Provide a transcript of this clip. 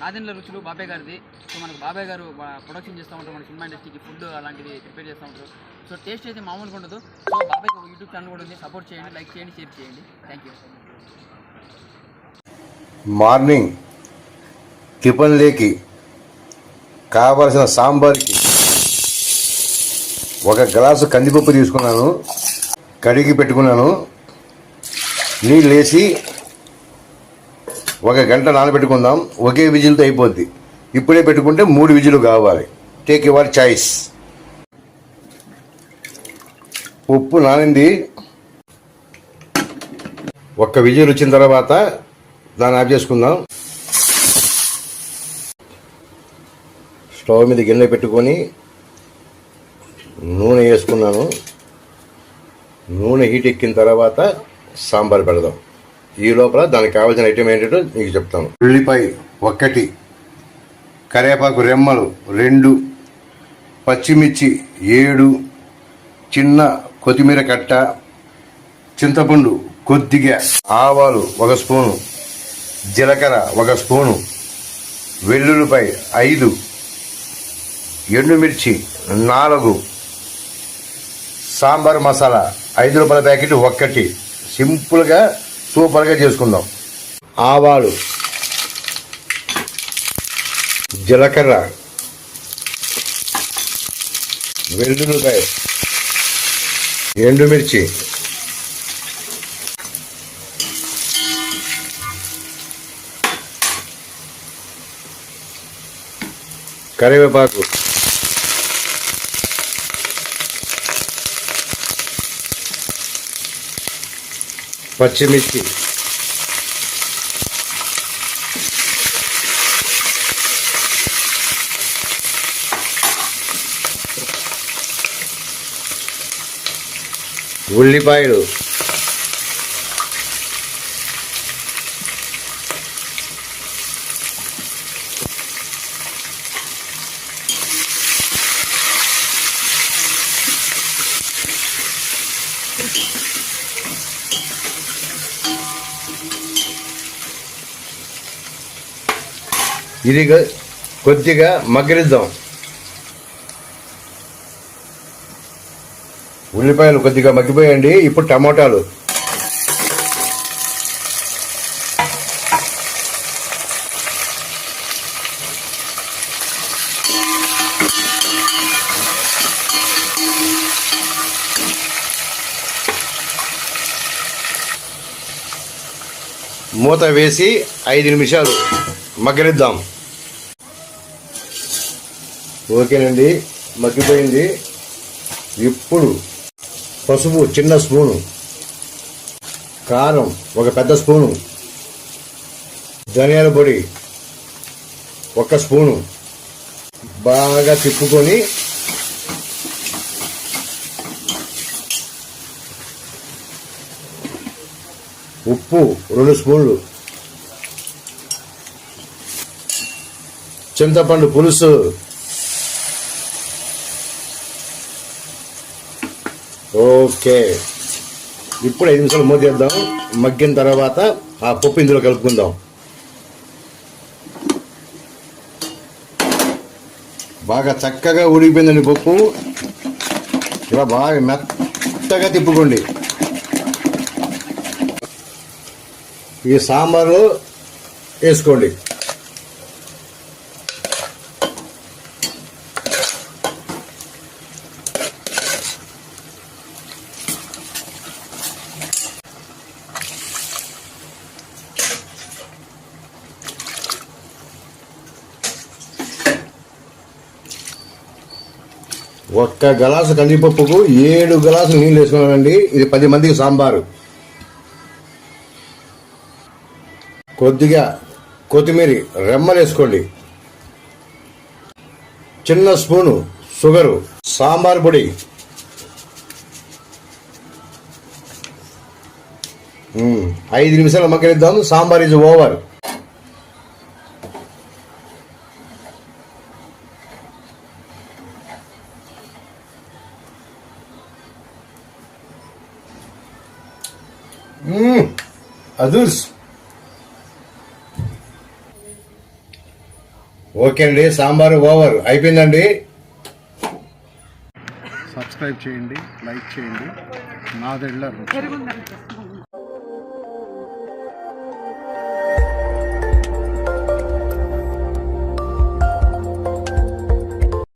నాదిండ్ల రుచులు బాబాయ్ గారిది. సో మనకు బాబాయ్ గారు ప్రొడక్షన్ చేస్తూ ఉంటారు. మన సినిమా ఇండస్ట్రీకి ఫుడ్ అలాంటివి ప్రిపేర్ చేస్తూ ఉంటారు. సో టేస్ట్ అయితే మామూలుగా ఉండదు. సో బాబాయ్కి యూట్యూబ్ ఛానల్ కూడా ఉంది. సపోర్ట్ చేయండి లైక్ చేయండి షేర్ చేయండి. థ్యాంక్ యూ మార్నింగ్ టిఫిన్లేకి కావలసిన సాంబార్కి ఒక గ్లాసు కందిపప్పు తీసుకున్నాను. కడిగి పెట్టుకున్నాను. నీళ్ళు వేసి ఒక గంట నానబెట్టుకుందాం ఒకే విజిల్తో అయిపోద్ది. ఇప్పుడే పెట్టుకుంటే మూడు విజిలు కావాలి. టేక్ యువర్ చాయిస్ ఉప్పు నానింది. ఒక్క విజిల్ వచ్చిన తర్వాత దాన్ని ఆఫ్ చేసుకుందాం. స్టవ్ మీద గిన్నె పెట్టుకొని నూనె వేసుకున్నాను. నూనె హీట్ ఎక్కిన తర్వాత సాంబార్ పెడదాం. ఈ లోపల దానికి కావాల్సిన ఐటమ్ ఏంటంటే మీకు చెప్తాను. ఉల్లిపాయ ఒక్కటి కరివేపాకు రెమ్మలు రెండు పచ్చిమిర్చి ఏడు చిన్న కొత్తిమీర కట్ట చింతపండు కొద్దిగా ఆవాలు ఒక స్పూను జీలకర్ర ఒక స్పూను వెల్లుల్లిపై ఐదు ఎండుమిర్చి నాలుగు సాంబార్ మసాలా ఐదు రూపాయల ప్యాకెట్ ఒక్కటి సింపుల్గా సూపర్గా చేసుకుందాం. ఆవాలు జీలకర్ర వెల్లుల్లిపాయ ఎండుమిర్చి కరివేపాకు. పచ్చిమిర్చి. ఉల్లిపాయలు. ఇది కొద్దిగా మగ్గరిద్దాం. ఉల్లిపాయలు కొద్దిగా మగ్గిపోయండి. ఇప్పుడు టమాటాలు. మూత వేసి ఐదు నిమిషాలు. మగ్గనిద్దాం. ఓకేనండి మగ్గిపోయింది. ఇప్పుడు పసుపు చిన్న స్పూను. కారం ఒక పెద్ద స్పూను. ధనియాల పొడి ఒక స్పూను. బాగా తిప్పుకొని ఉప్పు రెండు స్పూన్లు. చింతపండు పులుసు. ఓకే. ఇప్పుడు ఐదు నిమిషాలు మూతేద్దాం మగ్గిన తర్వాత ఆ పప్పు ఇందులో కలుపుకుందాం. బాగా చక్కగా ఉడికిపోయిందండి పప్పు. ఇలా బాగా మెత్తగా తిప్పుకోండి. ఈ సాంబారు వేసుకోండి. ఒక్క గ్లాసు కందిపప్పుకు ఏడు గ్లాసులు నీళ్ళు వేసుకున్నానండి ఇది పది మందికి సాంబారు. కొద్దిగా కొత్తిమీర రెమ్మలు వేసుకోండి. చిన్న స్పూను షుగరు సాంబార్ పొడి. ఐదు నిమిషాలు మగ్గనిద్దాం సాంబార్ ఇస్ ఓవర్. అదుర్స్ ఓకే అండి సాంబారు ఓవర్. అయిపోయిందండి? సబ్స్క్రైబ్ చేయండి లైక్ చేయండి. నాదెళ్ళ దగ్గర